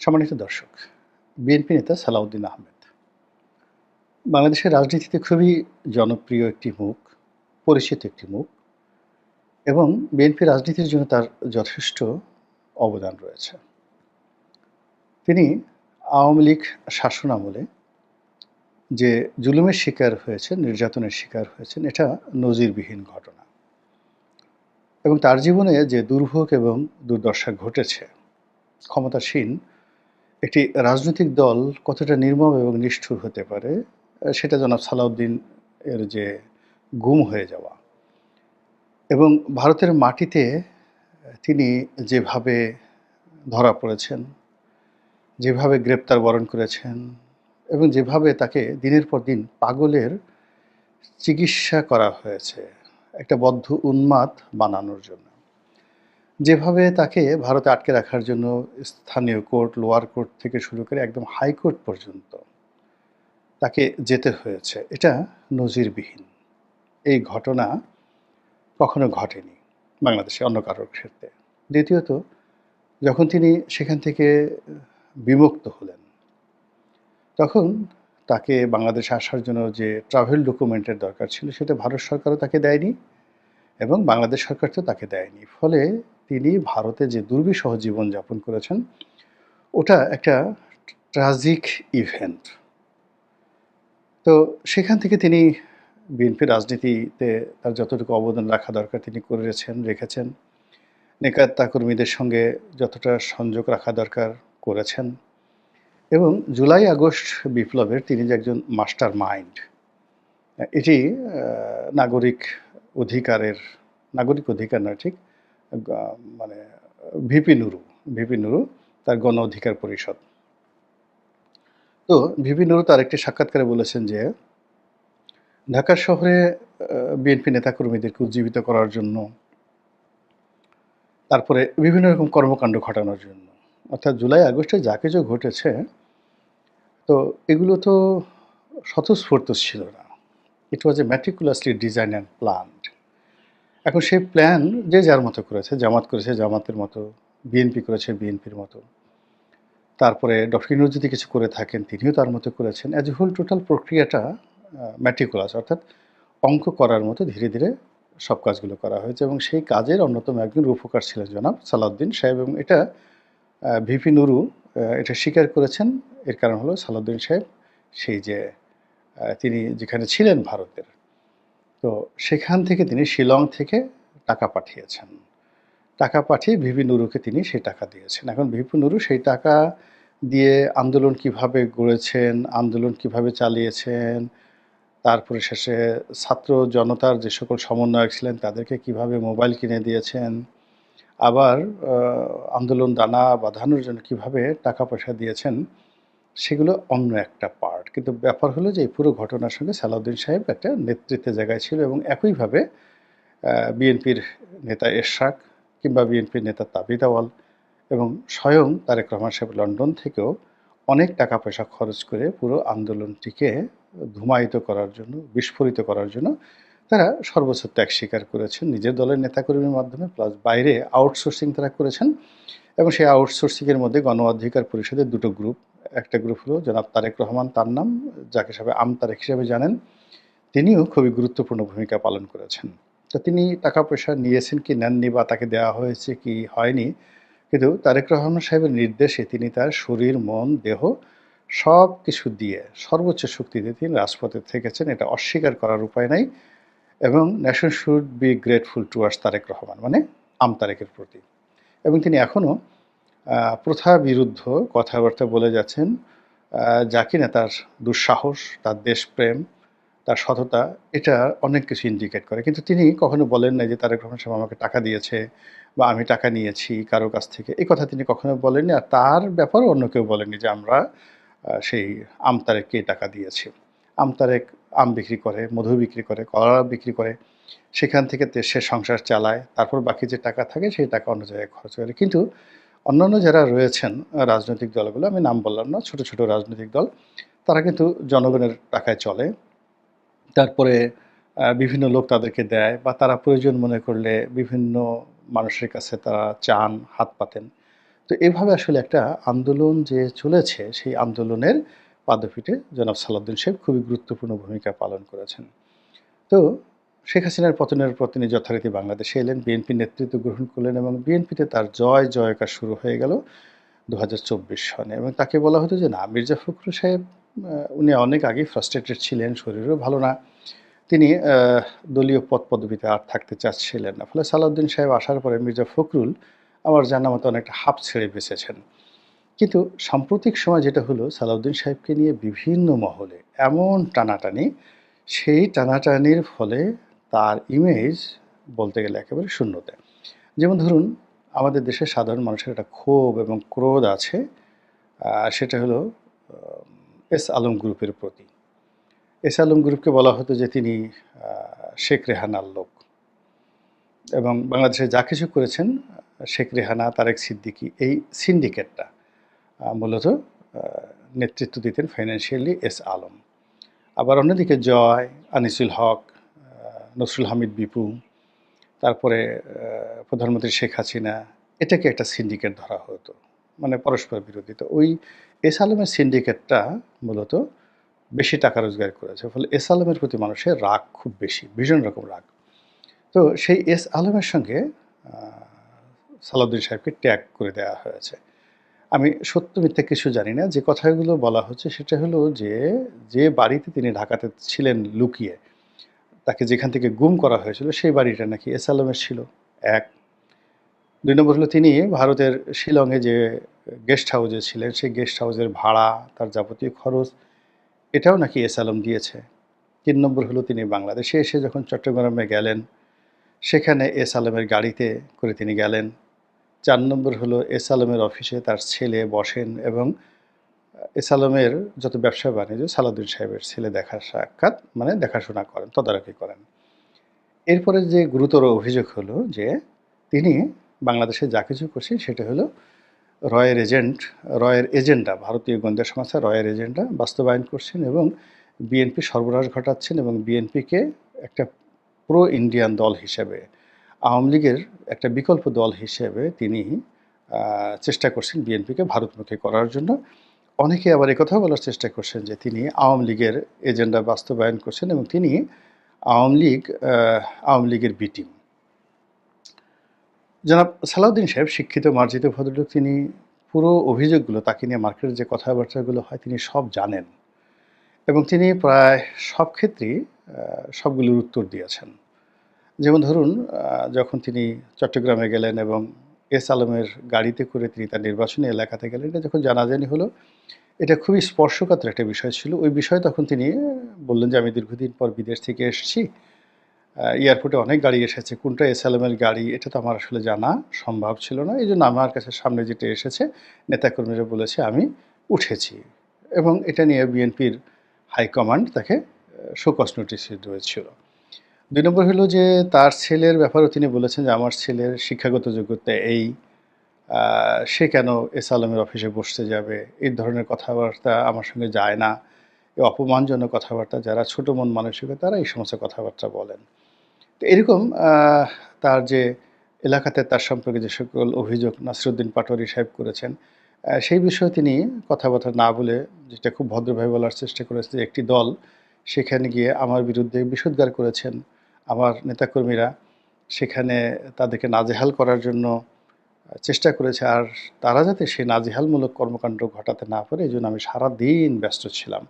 সম্মানিত দর্শক, বিএনপি নেতা সালাউদ্দিন আহমেদ। বাংলাদেশের রাজনীতিতে খুবই জনপ্রিয় একটি মুখ, পরিচিত একটি মুখ এবং বিএনপি রাজনীতির জন্য তার যথেষ্ট অবদান রয়েছে। তিনি আওয়ামী লীগ শাসন আমলে যে জুলুমের শিকার হয়েছেন, নির্যাতনের শিকার হয়েছেন, এটা নজিরবিহীন ঘটনা। এবং তার জীবনে যে দুর্ভোগ এবং দুর্দশা ঘটেছে, ক্ষমতাসীন একটি রাজনৈতিক দল কতটা নির্মম এবং নিষ্ঠুর হতে পারে সেটা জনাব সালাউদ্দিন এর যে গুম হয়ে যাওয়া। এবং ভারতের মাটিতে তিনি যেভাবে ধরা পড়েছেন, যেভাবে গ্রেপ্তার বরণ করেছেন এবং যেভাবে তাকে দিনের পর দিন পাগলের চিকিৎসা করা হয়েছে, একটা বদ্ধ উন্মাদ বানানোর জন্য। যেভাবে তাকে ভারতে আটকে রাখার জন্য স্থানীয় কোর্ট, লোয়ার কোর্ট থেকে শুরু করে একদম হাইকোর্ট পর্যন্ত তাকে যেতে হয়েছে। এটা নজিরবিহীন। এই ঘটনা কখনো ঘটেনি বাংলাদেশে অন্য কারোর ক্ষেত্রে। দ্বিতীয়ত, যখন তিনি সেখান থেকে বিমুক্ত হলেন, তখন তাকে বাংলাদেশে আসার জন্য যে ট্রাভেল ডকুমেন্টের দরকার ছিল সেটা ভারত সরকারও তাকে দেয়নি এবং বাংলাদেশ সরকার তো তাকে দেয়নি। ফলে তিনি ভারতে যে দুর্বিষহ জীবনযাপন করেছেন, ওটা একটা ট্রাজিক ইভেন্ট তো সেখান থেকে তিনি বিএনপি রাজনীতিতে তার যতটুকু অবদান রাখা দরকার তিনি করেছেন, রেখেছেন। নেকাত্তা কর্মীদের সঙ্গে যতটা সংযোগ রাখা দরকার করেছেন। এবং জুলাই, আগস্ট বিপ্লবের তিনি যে একজন মাস্টার মাইন্ড, এটি নাগরিক অধিকারের, নাগরিক অধিকার নয়, ঠিক? মানে ভিপি নুরু ভিপি নুরু তার গণ অধিকার পরিষদ। তো ভিপি নুরু তার একটি সাক্ষাৎকারে বলেছেন যে, ঢাকা শহরে বিএনপি নেতাকর্মীদেরকে উজ্জীবিত করার জন্য, তারপরে বিভিন্ন রকম কর্মকাণ্ড ঘটানোর জন্য, অর্থাৎ জুলাই, আগস্টে যা কিছু ঘটেছে, তো এগুলো তো স্বতঃস্ফূর্ত ছিল না। It was a meticulously design and planned এখন সেই প্ল্যান যে যার মতো করেছে, জামাত করেছে, জামাতের মতো বিএনপি করেছে বিএনপির মতো। তারপরে ডক্টর ইনুর যদি কিছু করে থাকেন, তিনিও তার মতো করেছেন। অ্যাজ হোল টোটাল প্রক্রিয়াটা ম্যাট্রিকুলাস অর্থাৎ অঙ্ক করার মতো ধীরে ধীরে সব কাজগুলো করা হয়েছে এবং সেই কাজের অন্যতম একজন রূপকার ছিলেন জনাব সালাউদ্দিন সাহেব এবং এটা ভিপি নুরু এটা স্বীকার করেছেন। এর কারণ হলো সালাউদ্দিন সাহেব, সেই যে তিনি যেখানে ছিলেন ভারতের তো সেখান থেকে তিনি শিলং থেকে টাকা পাঠিয়েছেন। টাকা পাঠিয়ে ভিপি নুরুকে তিনি সেই টাকা দিয়েছেন। এখন ভিপি নুরু সেই টাকা দিয়ে আন্দোলন কীভাবে গড়েছেন, আন্দোলন কীভাবে চালিয়েছেন, তারপরে শেষে ছাত্র জনতার যে সকল সমন্বয়ক ছিলেন তাদেরকে কীভাবে মোবাইল কিনে দিয়েছেন, আবার আন্দোলন দানা বাঁধানোর জন্য কীভাবে টাকা পয়সা দিয়েছেন, সেগুলো অন্য একটা পার্ট কিন্তু ব্যাপার হলো যে এই পুরো ঘটনার সঙ্গে সালাউদ্দিন সাহেব একটা নেতৃত্বের জায়গায় ছিল এবং একইভাবে বিএনপির নেতা এরশাক কিংবা বিএনপির নেতা তাবিদ আওয়াল এবং স্বয়ং তারেক রহমান সাহেব লন্ডন থেকেও অনেক টাকা পয়সা খরচ করে পুরো আন্দোলনটিকে ধুমায়িত করার জন্য, বিস্ফোরিত করার জন্য তারা সর্বোচ্চ ত্যাগ স্বীকার করেছেন। নিজের দলের নেতাকর্মীর মাধ্যমে প্লাস বাইরে আউটসোর্সিং তারা করেছেন এবং সেই আউটসোর্সিংয়ের মধ্যে গণ অধিকার পরিষদের দুটো গ্রুপ একটা গ্রুপ হলো, জনাব তারেক রহমান, তার নাম, যাকে সবাই আম তারেক হিসেবে জানেন। তিনিও খুবই গুরুত্বপূর্ণ ভূমিকা পালন করেছেন। তো তিনি টাকা পয়সা নিয়েছেন কি নেননি বা তাকে দেওয়া হয়েছে কি হয়নি, কিন্তু তারেক রহমান সাহেবের নির্দেশে তিনি তার শরীর, মন, দেহ সব কিছু দিয়ে সর্বোচ্চ শক্তি দিয়ে তিনি রাজপথে থেকেছেন, এটা অস্বীকার করার উপায় নাই এবং nation should be grateful towards Tarique Rahman মানে আম তারেকের প্রতি। এবং তিনি এখনও প্রথা বিরুদ্ধ কথাবার্তা বলে যাচ্ছেন যা কিনা তার দুঃসাহস, তার দেশপ্রেম, তার সততা, এটা অনেক কিছু ইন্ডিকেট করে। কিন্তু তিনি কখনো বলেন না যে তারেক রহমান সাহেব আমাকে টাকা দিয়েছে বা আমি টাকা নিয়েছি কারও কাছ থেকে। এই কথা তিনি কখনো বলেননি আর তার ব্যাপারে অন্য কেউ বলেননি যে আমরা সেই আমতারেককে টাকা দিয়েছি। আমতারেক আম বিক্রি করে, মধু বিক্রি করে, কলা বিক্রি করে, সেখান থেকে সে সংসার চালায়, তারপর বাকি যে টাকা থাকে সেই টাকা অন্য জায়গায় খরচ করে। কিন্তু অন্যান্য যারা রয়েছেন রাজনৈতিক দলগুলো, আমি নাম বললাম না, ছোট ছোট রাজনৈতিক দল, তারা কিন্তু জনগণের টাকায় চলে। তারপরে বিভিন্ন লোক তাদেরকে দেয় বা তারা প্রয়োজন মনে করলে বিভিন্ন মানুষের কাছে তারা চান, হাত পাতেন। তো এভাবে আসলে একটা আন্দোলন যে চলেছে, সেই আন্দোলনের পাদপীঠে জনাব সালাউদ্দিন সাহেব খুবই গুরুত্বপূর্ণ ভূমিকা পালন করেছেন। তো শেখ হাসিনার পতনের পর তিনি যথারীতি বাংলাদেশে এলেন, বিএনপি নেতৃত্ব গ্রহণ করলেন এবং বিএনপিতে তার জয় জয়কার শুরু হয়ে গেল দু হাজার চব্বিশ সনে এবং তাকে বলা হতো যে, না, মির্জা ফখরুল সাহেব উনি অনেক আগেই ফ্রাস্ট্রেটেড ছিলেন, শরীরও ভালো না। তিনি দলীয় পদ পদবিতে আর থাকতে চাচ্ছিলেন না। ফলে সালাউদ্দিন সাহেব আসার পরে মির্জা ফখরুল আমার জানা মতো অনেকটা হাফ ছেড়ে বেঁচেছেন। কিন্তু সাম্প্রতিক সময় যেটা হলো, সালাউদ্দিন সাহেবকে নিয়ে বিভিন্ন মহলে এমন টানাটানি, সেই টানাটানির ফলে তার ইমেজ বলতে গেলে একেবারে শূন্যতে। যেমন ধরুন, আমাদের দেশের সাধারণ মানুষের একটা ক্ষোভ এবং ক্রোধ আছে সেটা হলো এস আলম গ্রুপের প্রতি। এস আলম গ্রুপকে বলা হতো যে তিনি শেখ রেহানার লোক। এবং বাংলাদেশে যা কিছু করেছেন, শেখ রেহানা, তারেক সিদ্দিকী, এই সিন্ডিকেটটা মূলত নেতৃত্ব দিতেন ফাইন্যান্সিয়ালি এস আলম। আবার অন্যদিকে জয়, আনিসুল হক নসরুল হামিদ বিপু, তারপরে প্রধানমন্ত্রী শেখ হাসিনা, এটাকে একটা সিন্ডিকেট ধরা হতো মানে পরস্পর বিরোধী। তো ওই এস আলমের সিন্ডিকেটটা মূলত বেশি টাকা রোজগার করেছে, ফলে এস আলমের প্রতি মানুষের রাগ খুব বেশি, ভীষণ রকম রাগ। তো সেই এস আলমের সঙ্গে সালাউদ্দিন সাহেবকে ট্যাগ করে দেওয়া হয়েছে। আমি সত্য মিথ্যা কিছু জানি না, যে কথাগুলো বলা হচ্ছে সেটা হলো যে যে বাড়িতে তিনি ঢাকাতে ছিলেন লুকিয়ে তাকে যেখান থেকে গুম করা হয়েছিল সেই বাড়িটা নাকি এস আলমের ছিল। এক। দুই নম্বর হলো তিনি ভারতের শিলংয়ে যে গেস্ট হাউসে ছিলেন, সেই গেস্ট হাউসের ভাড়া, তার যাবতীয় খরচ, এটাও নাকি এস আলম দিয়েছে। তিন নম্বর হলো তিনি বাংলাদেশে এসে যখন চট্টগ্রামে গেলেন, সেখানে এস আলমের গাড়িতে করে তিনি গেলেন। চার নম্বর হলো এস আলমের অফিসে তার ছেলে বসেন এবং এস আলমের যত ব্যবসা বাণিজ্য, সালাউদ্দিন সাহেবের ছেলে দেখা সাক্ষাৎ মানে দেখাশোনা করেন, তদারকি করেন। এরপরে যে গুরুতর অভিযোগ হলো যে তিনি বাংলাদেশে যা কিছু করছেন সেটা হলো রয়ের এজেন্ট, রয়ের এজেন্ডা, ভারতীয় গোয়েন্দা সংস্থা রয়ের এজেন্ডা বাস্তবায়ন করছেন এবং বিএনপি সর্বনাশ ঘটাচ্ছেন এবং বিএনপিকে একটা প্রো ইন্ডিয়ান দল হিসেবে, আওয়ামী লীগের একটা বিকল্প দল হিসেবে তিনি চেষ্টা করছেন বিএনপিকে ভারতমুখী করার জন্য। অনেকে আবার একথাও বলার চেষ্টা করছেন যে তিনি আওয়ামী লীগের এজেন্ডা বাস্তবায়ন করছেন এবং তিনি আওয়ামী লীগ আওয়ামী লীগের বি টিম জনাব সালাউদ্দিন সাহেব, শিক্ষিত, মার্জিত, ভদ্রলোক, তিনি পুরো অভিযোগগুলো, তাকে নিয়ে মার্কেটের যে কথাবার্তাগুলো হয়, তিনি সব জানেন এবং তিনি প্রায় সব ক্ষেত্রেই সবগুলোর উত্তর দিয়েছেন। যেমন ধরুন যখন তিনি চট্টগ্রামে গেলেন এবং এস আলমের গাড়িতে করে তিনি তার নির্বাচনী এলাকাতে গেলেন। এটা যখন জানাজানি হলো, এটা খুবই স্পর্শকাতর একটা বিষয় ছিল। ওই বিষয়ে তখন তিনি বললেন যে, আমি দীর্ঘদিন পর বিদেশ থেকে এসেছি। এয়ারপোর্টে অনেক গাড়ি এসেছে। কোনটা এস এর গাড়ি, এটা তো আমার আসলে জানা সম্ভব ছিল না। এই জন্য আমার কাছে সামনে যেটা এসেছে, নেতাকর্মীরা বলেছে, আমি উঠেছি। এবং এটা নিয়ে বিএনপির হাইকমান্ড তাকে শোকস নোটিশ দিয়েছিল। দুই নম্বর হলো যে তার ছেলের ব্যাপারেও তিনি বলেছেন যে আমার ছেলের শিক্ষাগত যোগ্যতা এই সে কেন এস আলমের অফিসে বসতে যাবে? এই ধরনের কথাবার্তা আমার সঙ্গে যায় না। এই অপমানজনক কথাবার্তা যারা ছোটো মন মানসিকতা, তারা এই সমস্ত কথাবার্তা বলেন। তো এরকম তার যে এলাকাতে তার সম্পর্কে যে সকল অভিযোগ নাসিরুদ্দিন পাটোয়ারি সাহেব করেছেন সেই বিষয়ে তিনি কথাবার্তা না বলে যেটা খুব ভদ্রভাবে বলার চেষ্টা করেছে যে একটি দল সেখানে গিয়ে আমার বিরুদ্ধে বিষোদ্গার করেছেন। আমার নেতাকর্মীরা সেখানে তাদেরকে নাজেহাল করার জন্য চেষ্টা করেছে। আর তারা যাতে সেই নাজেহালমূলক কর্মকাণ্ড ঘটাতে না পারে, এই জন্য আমি সারাদিন ব্যস্ত ছিলাম।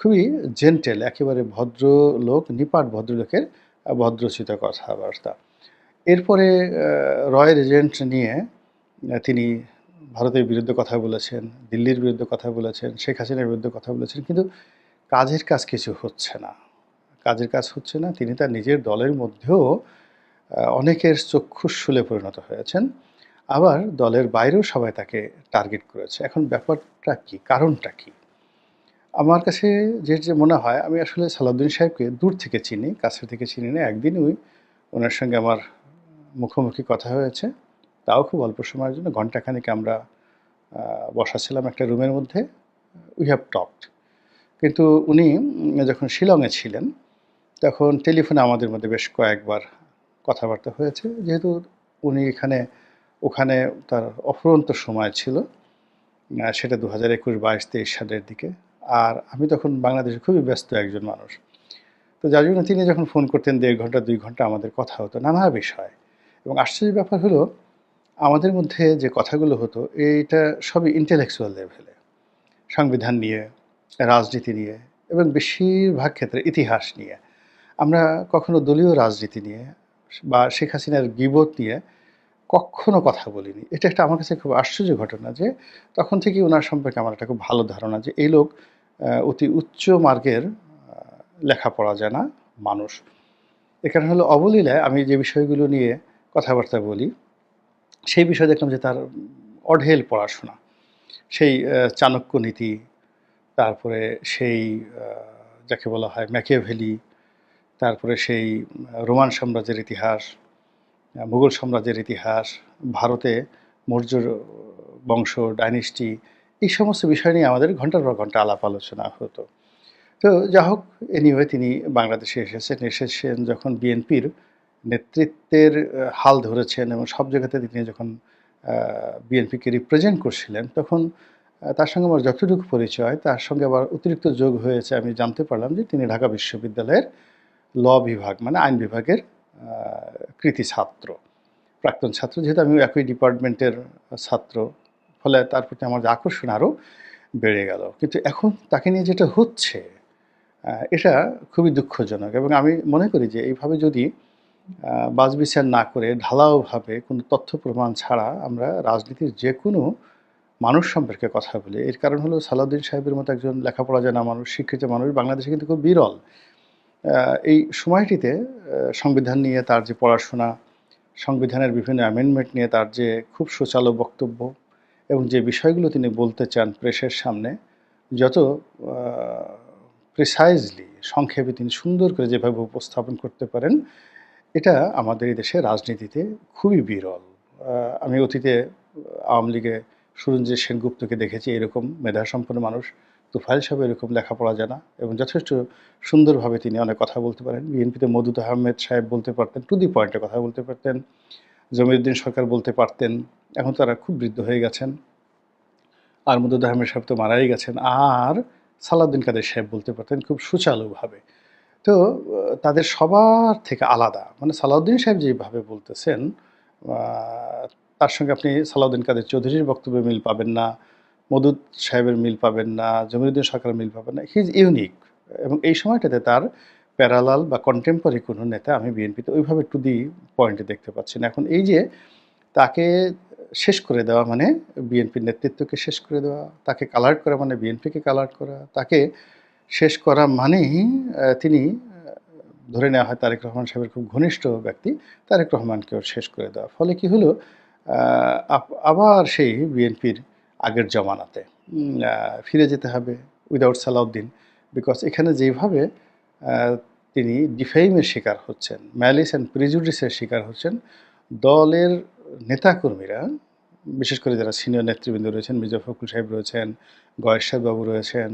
খুবই জেন্টেল, একেবারে ভদ্রলোক, নিপাট ভদ্রলোকের ভদ্রচিত কথাবার্তা। এরপরে রয়ের এজেন্ট নিয়ে তিনি ভারতের বিরুদ্ধে কথা বলেছেন, দিল্লির বিরুদ্ধে কথা বলেছেন, শেখ হাসিনার বিরুদ্ধে কথা বলেছেন, কিন্তু কাজের কাজ কিছু হচ্ছে না। কাজের কাজ হচ্ছে না তিনি তার নিজের দলের মধ্যেও অনেকের চক্ষুশুলে পরিণত হয়েছেন। আবার দলের বাইরেও সবাই তাকে টার্গেট করেছে। এখন ব্যাপারটা কি? কারণটা কি? আমার কাছে যে যে মনে হয় আমি আসলে সালাউদ্দিন সাহেবকে দূর থেকে চিনি কাছে থেকে চিনি না একদিন ওই ওনার সঙ্গে আমার মুখোমুখি কথা হয়েছে। তাও খুব অল্প সময়ের জন্য ঘন্টাখানিক আমরা আহ, বসা ছিলাম একটা রুমের মধ্যে উই হ্যাভ টকড কিন্তু উনি যখন শিলংয়ে ছিলেন তখন টেলিফোনে আমাদের মধ্যে বেশ কয়েকবার কথাবার্তা হয়েছে। যেহেতু উনি এখানে, ওখানে তার অফুরন্ত সময় ছিল সেটা দু হাজার একুশ বাইশ তেইশ সালের দিকে। আর আমি তখন বাংলাদেশে খুবই ব্যস্ত একজন মানুষ। তো যার জন্য তিনি যখন ফোন করতেন, দেড় ঘণ্টা, দুই ঘণ্টা আমাদের কথা হতো, নানা বিষয়। এবং আশ্চর্য ব্যাপার হলো, আমাদের মধ্যে যে কথাগুলো হতো, এইটা সবই ইন্টেলেকচুয়াল লেভেলে সংবিধান নিয়ে, রাজনীতি নিয়ে, এবং বেশিরভাগ ক্ষেত্রে ইতিহাস নিয়ে। আমরা কখনো দলীয় রাজনীতি নিয়ে বা শেখ হাসিনার গিবত নিয়ে কখনো কথা বলিনি। এটা একটা আমার কাছে খুব আশ্চর্য ঘটনা যে তখন থেকে ওনার সম্পর্কে আমার একটা খুব ভালো ধারণা যে এই লোক অতি উচ্চ মার্গের লেখাপড়া জানা মানুষ। এ কারণে হলো অবলীলায় আমি যে বিষয়গুলো নিয়ে কথাবার্তা বলি, সেই বিষয়ে দেখলাম যে তার অঢেল পড়াশোনা। সেই চাণক্য নীতি, তারপরে সেই যাকে বলা হয় ম্যাকিয়াভেলি তারপরে সেই রোমান সাম্রাজ্যের ইতিহাস মুঘল সাম্রাজ্যের ইতিহাস, ভারতে মৌর্য বংশ, ডাইনেস্টি, এই সমস্ত বিষয় নিয়ে আমাদের ঘণ্টার পর ঘণ্টা আলাপ আলোচনা হতো। তো যা হোক এনিওয়ে তিনি বাংলাদেশে এসেছেন এসেছেন যখন বিএনপির নেতৃত্বের হাল ধরেছেন এবং সব জায়গাতে তিনি যখন বিএনপিকে রিপ্রেজেন্ট করছিলেন, তখন তার সঙ্গে আমার যতটুকু পরিচয়, তার সঙ্গে আবার অতিরিক্ত যোগ হয়েছে, আমি জানতে পারলাম যে তিনি ঢাকা বিশ্ববিদ্যালয়ের ল বিভাগ মানে আইন বিভাগের কৃতি ছাত্র প্রাক্তন ছাত্র। যেহেতু আমি একই ডিপার্টমেন্টের ছাত্র ফলে তার প্রতি আমার আকর্ষণ আরও বেড়ে গেল। কিন্তু এখন তাকে নিয়ে যেটা হচ্ছে এটা খুবই দুঃখজনক। এবং আমি মনে করি যে এইভাবে যদি আহ, বাছবিচার না করে ঢালাওভাবে কোনো তথ্য প্রমাণ ছাড়া আমরা রাজনীতির যে কোনো মানুষ সম্পর্কে কথা বলি এর কারণ হলো সালাউদ্দিন সাহেবের মতো একজন লেখাপড়া জানা মানুষ শিক্ষিত মানুষ বাংলাদেশে কিন্তু খুব বিরল। এই সময়টিতে সংবিধান নিয়ে তার যে পড়াশোনা, সংবিধানের বিভিন্ন অ্যামেন্ডমেন্ট নিয়ে তার যে খুব সুচালো বক্তব্য এবং যে বিষয়গুলো তিনি বলতে চান প্রেসের সামনে, যত প্রিসাইজলি সংক্ষেপে তিনি সুন্দর করে যেভাবে উপস্থাপন করতে পারেন, এটা আমাদের এই দেশে রাজনীতিতে খুবই বিরল। আমি অতীতে আওয়ামী লীগে সুরঞ্জিত সেনগুপ্তকে দেখেছি, এরকম মেধাসম্পন্ন মানুষ তুফাইল সাহেব এরকম লেখাপড়া জানা এবং যথেষ্ট সুন্দরভাবে তিনি অনেক কথা বলতে পারেন। বিএনপিতে মদুদ আহমেদ সাহেব বলতে পারতেন, টু দি পয়েন্টে কথা বলতে পারতেন জমিউদ্দিন সরকার বলতে পারতেন, এখন তারা খুব বৃদ্ধ হয়ে গেছেন। আর মদুদ আহমেদ সাহেব তো মারাই গেছেন, আর সালাউদ্দিন কাদের সাহেব বলতে পারতেন খুব সুচালুভাবে। তো, তাদের সবার থেকে আলাদা মানে সালাউদ্দিন সাহেব যেভাবে বলতেছেন তার সঙ্গে আপনি সালাউদ্দিন কাদের চৌধুরীর বক্তব্যে মিল পাবেন না মদুদ সাহেবের মিল পাবেন না, জমিরুদ্দিন সরকারের মিল পাবেন না। হি ইজ ইউনিক এবং এই সময়টাতে তার প্যারালাল বা কন্টেম্পোরারি কোনো নেতা আমি বিএনপিতে ওইভাবে টু দি পয়েন্টে দেখতে পাচ্ছি না। এখন এই যে তাকে শেষ করে দেওয়া মানে বিএনপির নেতৃত্বকে শেষ করে দেওয়া, তাকে কালার্ট করা মানে বিএনপিকে কালার্ট করা, তাকে শেষ করা মানেই তিনি ধরে নেওয়া হয় তারেক রহমান সাহেবের খুব ঘনিষ্ঠ ব্যক্তি, তারেক রহমানকেও শেষ করে দেওয়া। ফলে কি হলো আবার সেই বিএনপির আগের জমানাতে। ফিরে যেতে হবে উইদাউট সালাউদ্দিন বিকজ এখানে যেভাবে তিনি ডিফেইমের শিকার হচ্ছেন ম্যালিস অ্যান্ড প্রিজুডিসের শিকার হচ্ছেন, দলের নেতাকর্মীরা, বিশেষ করে যারা সিনিয়র নেতৃবৃন্দ রয়েছেন, মির্জা ফখরুল সাহেব রয়েছেন গয়েশ রয়েছেন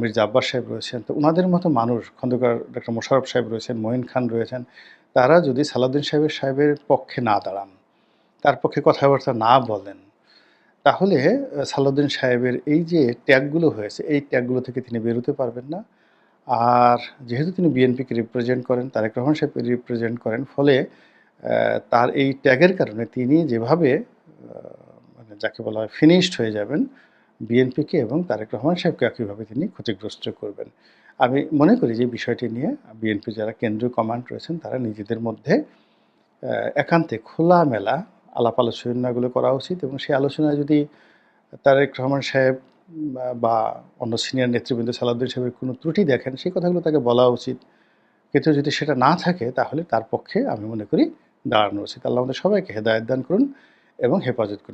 মির্জা আব্বাস সাহেব রয়েছেন, তো ওনাদের মতো মানুষ, খন্দকার ডক্টর মোশাররফ সাহেব রয়েছেন, মঈন খান রয়েছেন, তারা যদি সালাউদ্দিন সাহেবের সাহেবের পক্ষে না দাঁড়ান, তার পক্ষে কথাবার্তা না বলেন তাহলে সালাউদ্দিন সাহেবের এই যে ট্যাগগুলো হয়েছে, এই ট্যাগগুলো থেকে তিনি বেরোতে পারবেন না। আর যেহেতু তিনি বিএনপিকে রিপ্রেজেন্ট করেন, তারেক রহমান সাহেবকে রিপ্রেজেন্ট করেন, ফলে তার এই ট্যাগের কারণে তিনি যেভাবে মানে যাকে বলা হয় ফিনিশড হয়ে যাবেন, বিএনপিকে এবং তারেক রহমান সাহেবকে একইভাবে তিনি ক্ষতিগ্রস্ত করবেন। আমি মনে করি যে বিষয়টি নিয়ে বিএনপি যারা কেন্দ্রীয় কমান্ড রয়েছেন, তারা নিজেদের মধ্যে একান্তে খোলামেলা আলাপ আলোচনাগুলো করা উচিত এবং সেই আলোচনায় যদি তারেক রহমান সাহেব বা অন্য সিনিয়র নেতৃবৃন্দ সালাউদ্দিন সাহেবের কোনো ত্রুটি দেখেন, সেই কথাগুলো তাকে বলা উচিত। কিন্তু যদি সেটা না থাকে, তাহলে তার পক্ষে আমি মনে করি দাঁড়ানো উচিত। আল্লাহ আমাদের সবাইকে হেদায়ত দান করুন এবং হেফাজত করুন।